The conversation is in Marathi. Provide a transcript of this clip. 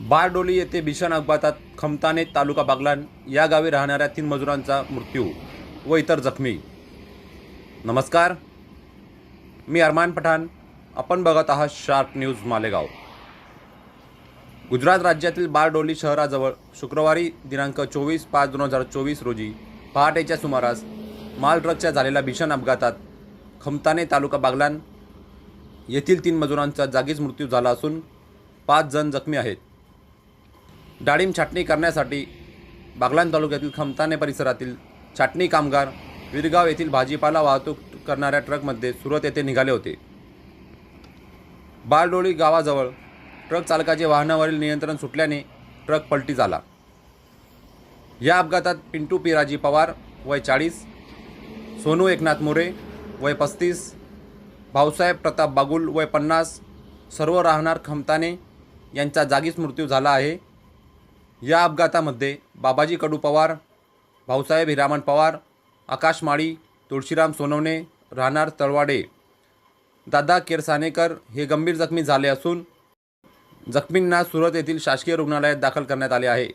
बारडोली येथे भीषण अपघातात खमताने तालुका बागलान या गावी राहणाऱ्या तीन मजुरांचा मृत्यू व इतर जखमी. नमस्कार. मी अरमान पठाण. आपण बघत आहात शार्क न्यूज मालेगाव. गुजरात राज्यातील बारडोली शहराजवळ शुक्रवारी दिनांक चोवीस पाच दोन हजार चोवीस रोजी पहाटेच्या सुमारास माल ट्रकच्या झालेल्या भीषण अपघातात खमताने तालुका बागलान येथील तीन मजुरांचा जागीच मृत्यू झाला असून पाच जण जखमी आहेत. डाळिंब छाटणी करण्यासाठी बागलाण तालुक्यातील खमताने परिसरातील छाटणी कामगार विरगाव येथील भाजीपाला वाहतूक करणाऱ्या ट्रकमध्ये सुरत येथे निघाले होते. बारडोळी गावाजवळ ट्रक चालकाचे वाहनावरील नियंत्रण सुटल्याने ट्रक पलटी झाला. या अपघातात पिंटू पिराजी पवार वय चाळीस सोनू एकनाथ मोरे वय पस्तीस भाऊसाहेब प्रताप बागुल वय पन्नास सर्व राहणार खमताने यांचा जागीच मृत्यू झाला आहे. या अपघातामध्ये बाबाजी कडू पवार भाऊसाहेब हिरामण पवार आकाश माळी तुळशीराम सोनवणे राहणार तळवाडे. दादा केरसानेकर हे गंभीर जखमी झाले असून जखमींना सुरत येथील शासकीय रुग्णालयात दाखल करण्यात आले आहे.